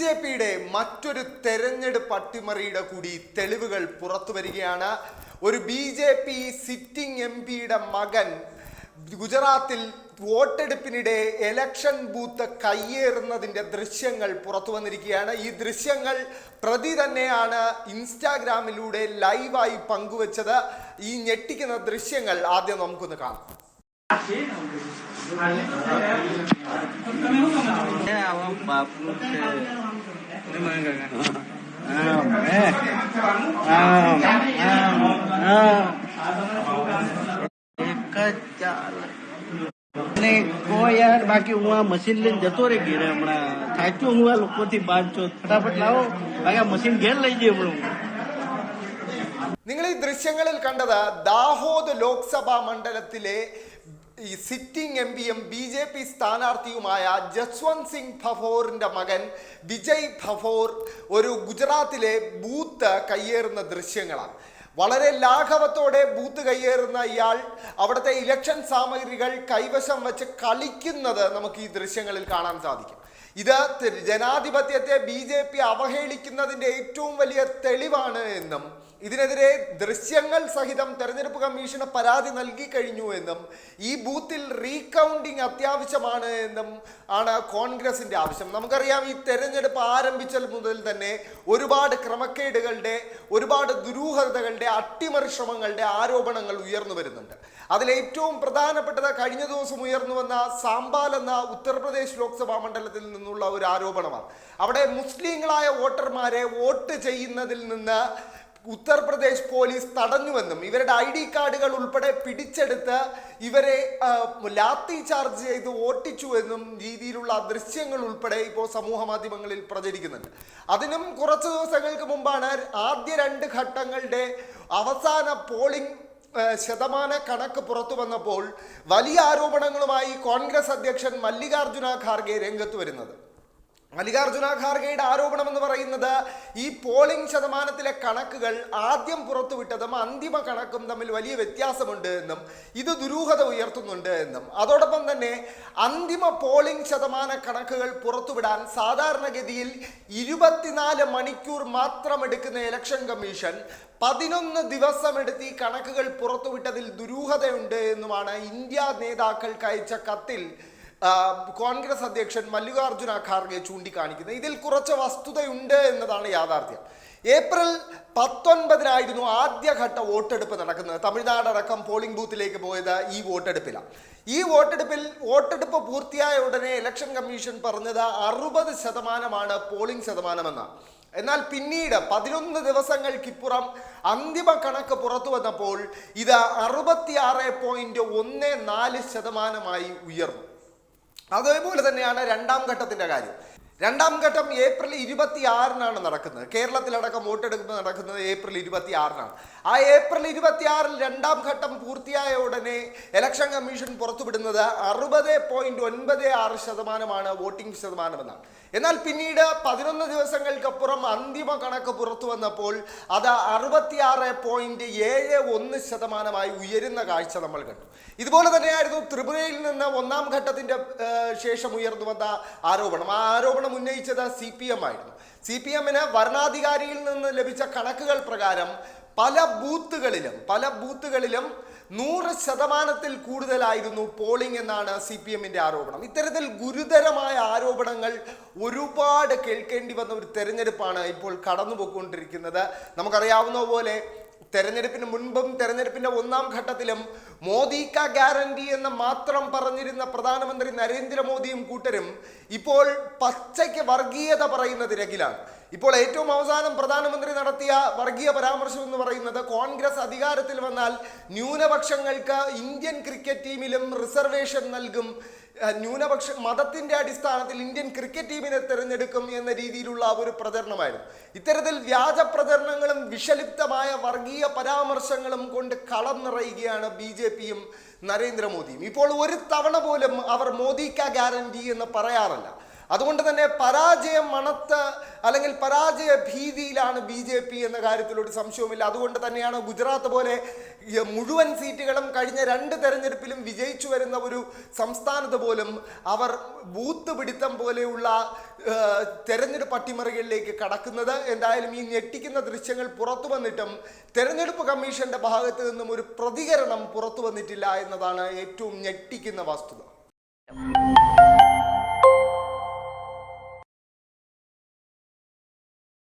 J പിയുടെ മറ്റൊരു തെരഞ്ഞെടുപ്പ് അട്ടിമറിയുടെ കൂടി തെളിവുകൾ പുറത്തു വരികയാണ്. ഒരു B J P sitting M പിയുടെ മകൻ ഗുജറാത്തിൽ വോട്ടെടുപ്പിനിടെ എലക്ഷൻ ബൂത്ത് കയ്യേറുന്നതിന്റെ ദൃശ്യങ്ങൾ പുറത്തു വന്നിരിക്കുകയാണ്. ഈ ദൃശ്യങ്ങൾ പ്രതി തന്നെയാണ് ഇൻസ്റ്റാഗ്രാമിലൂടെ ലൈവായി പങ്കുവച്ചത്. ഈ ഞെട്ടിക്കുന്ന ദൃശ്യങ്ങൾ ആദ്യം നമുക്കൊന്ന് കാണാം. યાર બાકી હું આ મશીન લઈને જતો રહી ઘેરે હમણાં થાક્યો હું આ લોકોથી બાંધો ફટાફટ લાવો બાકી આ મશીન ઘેર લઈ જઈએ હમણાં നിങ്ങൾ ഈ ദൃശ്യങ്ങളിൽ കണ്ടത് ദാഹോദ് ലോക്സഭാ മണ്ഡലത്തിലെ ഈ സിറ്റിംഗ് എം പിയും ബി ജെ പി സ്ഥാനാർത്ഥിയുമായ ജസ്വന്ത് സിംഗ് ഭഫോറിന്റെ മകൻ വിജയ് ഭഫോർ ഒരു ഗുജറാത്തിലെ ബൂത്ത് കയ്യേറുന്ന ദൃശ്യങ്ങളാണ്. വളരെ ലാഘവത്തോടെ ബൂത്ത് കയ്യേറുന്ന ഇയാൾ അവിടുത്തെ ഇലക്ഷൻ സാമഗ്രികൾ കൈവശം വെച്ച് കളിക്കുന്നത് നമുക്ക് ഈ ദൃശ്യങ്ങളിൽ കാണാൻ സാധിക്കും. ഇത് ജനാധിപത്യത്തെ ബി അവഹേളിക്കുന്നതിന്റെ ഏറ്റവും വലിയ തെളിവാണ് എന്നും ഇതിനെതിരെ ദൃശ്യങ്ങൾ സഹിതം തെരഞ്ഞെടുപ്പ് കമ്മീഷന് പരാതി നൽകി കഴിഞ്ഞു എന്നും ഈ ബൂത്തിൽ റീകൗണ്ടിങ് അത്യാവശ്യമാണ് എന്നും ആണ് കോൺഗ്രസിന്റെ ആവശ്യം. നമുക്കറിയാം ഈ തെരഞ്ഞെടുപ്പ് ആരംഭിച്ചൽ മുതൽ തന്നെ ഒരുപാട് ക്രമക്കേടുകളുടെ ഒരുപാട് ദുരൂഹതകളുടെ അട്ടിമറി ശ്രമങ്ങളുടെ ആരോപണങ്ങൾ ഉയർന്നു വരുന്നുണ്ട്. അതിലേറ്റവും പ്രധാനപ്പെട്ടത് കഴിഞ്ഞ ദിവസം ഉയർന്നു വന്ന സാമ്പാൽ എന്ന ഉത്തർപ്രദേശ് ലോക്സഭാ മണ്ഡലത്തിൽ നിന്നുള്ള ഒരു ആരോപണമാണ്. അവിടെ മുസ്ലിങ്ങളായ വോട്ടർമാരെ വോട്ട് ചെയ്യുന്നതിൽ നിന്ന് ഉത്തർപ്രദേശ് പോലീസ് തടഞ്ഞുവെന്നും ഇവരുടെ ഐ ഡി കാർഡുകൾ ഉൾപ്പെടെ പിടിച്ചെടുത്ത് ഇവരെ ലാത്തി ചാർജ് ചെയ്ത് ഓട്ടിച്ചു എന്നും രീതിയിലുള്ള ദൃശ്യങ്ങൾ ഉൾപ്പെടെ ഇപ്പോൾ സമൂഹ മാധ്യമങ്ങളിൽ പ്രചരിക്കുന്നുണ്ട്. അതിനും കുറച്ച് ദിവസങ്ങൾക്ക് മുമ്പാണ് ആദ്യ രണ്ട് ഘട്ടങ്ങളുടെ അവസാന പോളിംഗ് ശതമാന കണക്ക് പുറത്തു വന്നപ്പോൾ വലിയ ആരോപണങ്ങളുമായി കോൺഗ്രസ് അധ്യക്ഷൻ മല്ലികാർജുന ഖാർഗെ രംഗത്ത് വരുന്നത്. മല്ലികാർജുന ഖാർഗെയുടെ ആരോപണം എന്ന് പറയുന്നത് ഈ പോളിംഗ് ശതമാനത്തിലെ കണക്കുകൾ ആദ്യം പുറത്തുവിട്ടതും അന്തിമ കണക്കും തമ്മിൽ വലിയ വ്യത്യാസമുണ്ട് എന്നും ഇത് ദുരൂഹത ഉയർത്തുന്നുണ്ട് എന്നും. അതോടൊപ്പം തന്നെ അന്തിമ പോളിംഗ് ശതമാന കണക്കുകൾ പുറത്തുവിടാൻ സാധാരണഗതിയിൽ ഇരുപത്തിനാല് മണിക്കൂർ മാത്രം എടുക്കുന്ന ഇലക്ഷൻ കമ്മീഷൻ പതിനൊന്ന് ദിവസം എടുത്ത് ഈ കണക്കുകൾ പുറത്തുവിട്ടതിൽ ദുരൂഹതയുണ്ട് എന്നുമാണ് ഇന്ത്യ നേതാക്കൾക്ക് അയച്ച കത്തിൽ കോൺഗ്രസ് അധ്യക്ഷൻ മല്ലികാർജുന ഖാർഗെ ചൂണ്ടിക്കാണിക്കുന്നത്. ഇതിൽ കുറച്ച് വസ്തുതയുണ്ട് എന്നതാണ് യാഥാർത്ഥ്യം. ഏപ്രിൽ പത്തൊൻപതിനായിരുന്നു ആദ്യഘട്ട വോട്ടെടുപ്പ് നടക്കുന്നത്. തമിഴ്നാട് അടക്കം പോളിംഗ് ബൂത്തിലേക്ക് പോയത് ഈ വോട്ടെടുപ്പിലാണ് ഈ വോട്ടെടുപ്പിൽ വോട്ടെടുപ്പ് പൂർത്തിയായ ഉടനെ ഇലക്ഷൻ കമ്മീഷൻ പറഞ്ഞത് അറുപത് ശതമാനമാണ് പോളിംഗ് ശതമാനമെന്നാണ് എന്നാൽ പിന്നീട് പതിനൊന്ന് ദിവസങ്ങൾക്കിപ്പുറം അന്തിമ കണക്ക് പുറത്തു വന്നപ്പോൾ ഇത് അറുപത്തിയാറ് പോയിന്റ് ഒന്ന് നാല് ശതമാനമായി ഉയർന്നു. അതേപോലെ തന്നെയാണ് രണ്ടാം ഘട്ടത്തിന്റെ കാര്യം. രണ്ടാം ഘട്ടം ഏപ്രിൽ ഇരുപത്തി ആറിനാണ് നടക്കുന്നത്. കേരളത്തിലടക്കം വോട്ടെടുപ്പ് നടക്കുന്നത് ഏപ്രിൽ ഇരുപത്തി ആറിനാണ് ആ ഏപ്രിൽ ഇരുപത്തി ആറിൽ രണ്ടാം ഘട്ടം പൂർത്തിയായ ഉടനെ ഇലക്ഷൻ കമ്മീഷൻ പുറത്തുവിടുന്നത് അറുപത് പോയിന്റ് ഒൻപത് ആറ് ശതമാനമാണ് വോട്ടിംഗ് ശതമാനമെന്നാണ്. എന്നാൽ പിന്നീട് പതിനൊന്ന് ദിവസങ്ങൾക്കപ്പുറം അന്തിമ കണക്ക് പുറത്തു വന്നപ്പോൾ അത് അറുപത്തിയാറ് പോയിന്റ് ഏഴ് ഒന്ന് ശതമാനമായി ഉയരുന്ന കാഴ്ച നമ്മൾ കണ്ടു. ഇതുപോലെ തന്നെയായിരുന്നു ത്രിപുരയിൽ നിന്ന് ഒന്നാം ഘട്ടത്തിന്റെ ശേഷം ഉയർന്നു വന്ന ആരോപണം. ആ ആരോപണം ഉന്നയിച്ചത് സി പി എം ആയിരുന്നു. സി പി എമ്മിന് ഭരണാധികാരിയിൽ നിന്ന് ലഭിച്ച കണക്കുകൾ പ്രകാരം പല ബൂത്തുകളിലും പല ബൂത്തുകളിലും നൂറ് ശതമാനത്തിൽ കൂടുതലായിരുന്നു പോളിംഗ് എന്നാണ് സി പി എമ്മിന്റെ ആരോപണം. ഇത്തരത്തിൽ ഗുരുതരമായ ആരോപണങ്ങൾ ഒരുപാട് കേൾക്കേണ്ടി വന്ന ഒരു തെരഞ്ഞെടുപ്പാണ് ഇപ്പോൾ കടന്നുപോയിക്കൊണ്ടിരിക്കുന്നത്. നമുക്കറിയാവുന്ന പോലെ തെരഞ്ഞെടുപ്പിന് മുൻപും തെരഞ്ഞെടുപ്പിന്റെ ഒന്നാം ഘട്ടത്തിലും മോദി കാ ഗ്യാരണ്ടി എന്ന് മാത്രം പറഞ്ഞിരുന്ന പ്രധാനമന്ത്രി നരേന്ദ്രമോദിയും കൂട്ടരും ഇപ്പോൾ പച്ചയ്ക്ക് വർഗീയത പറയുന്ന തിരക്കിലാണ് ഇപ്പോൾ ഏറ്റവും അവസാനം പ്രധാനമന്ത്രി നടത്തിയ വർഗീയ പരാമർശം എന്ന് പറയുന്നത് കോൺഗ്രസ് അധികാരത്തിൽ വന്നാൽ ന്യൂനപക്ഷങ്ങൾക്ക് ഇന്ത്യൻ ക്രിക്കറ്റ് ടീമിലും റിസർവേഷൻ നൽകും. ന്യൂനപക്ഷ മതത്തിന്റെ അടിസ്ഥാനത്തിൽ ഇന്ത്യൻ ക്രിക്കറ്റ് ടീമിനെ തിരഞ്ഞെടുക്കും എന്ന രീതിയിലുള്ള ഒരു പ്രചരണമായിരുന്നു. ഇത്തരത്തിൽ വ്യാജ പ്രചരണങ്ങളും വിഷലിപ്തമായ വർഗീയ പരാമർശങ്ങളും കൊണ്ട് കളം നിറയുകയാണ് ബി ജെ പിയും നരേന്ദ്രമോദിയും. ഇപ്പോൾ ഒരു തവണ പോലും അവർ മോദി ഗ്യാരണ്ടി എന്ന് പറയാറില്ല. അതുകൊണ്ട് തന്നെ പരാജയം മണത്ത് അല്ലെങ്കിൽ പരാജയ ഭീതിയിലാണ് ബി ജെ പി എന്ന കാര്യത്തിലൊരു സംശയവുമില്ല. അതുകൊണ്ട് തന്നെയാണ് ഗുജറാത്ത് പോലെ മുഴുവൻ സീറ്റുകളും കഴിഞ്ഞ രണ്ട് തെരഞ്ഞെടുപ്പിലും വിജയിച്ചു വരുന്ന ഒരു സംസ്ഥാനത്ത് പോലും അവർ ബൂത്ത് പിടിത്തം പോലെയുള്ള തെരഞ്ഞെടുപ്പ് അട്ടിമറികളിലേക്ക് കടക്കുന്നത്. എന്തായാലും ഈ ഞെട്ടിക്കുന്ന ദൃശ്യങ്ങൾ പുറത്തു വന്നിട്ടും തെരഞ്ഞെടുപ്പ് കമ്മീഷന്റെ ഭാഗത്ത് നിന്നും ഒരു പ്രതികരണം പുറത്തു വന്നിട്ടില്ല എന്നതാണ് ഏറ്റവും ഞെട്ടിക്കുന്ന വസ്തുത.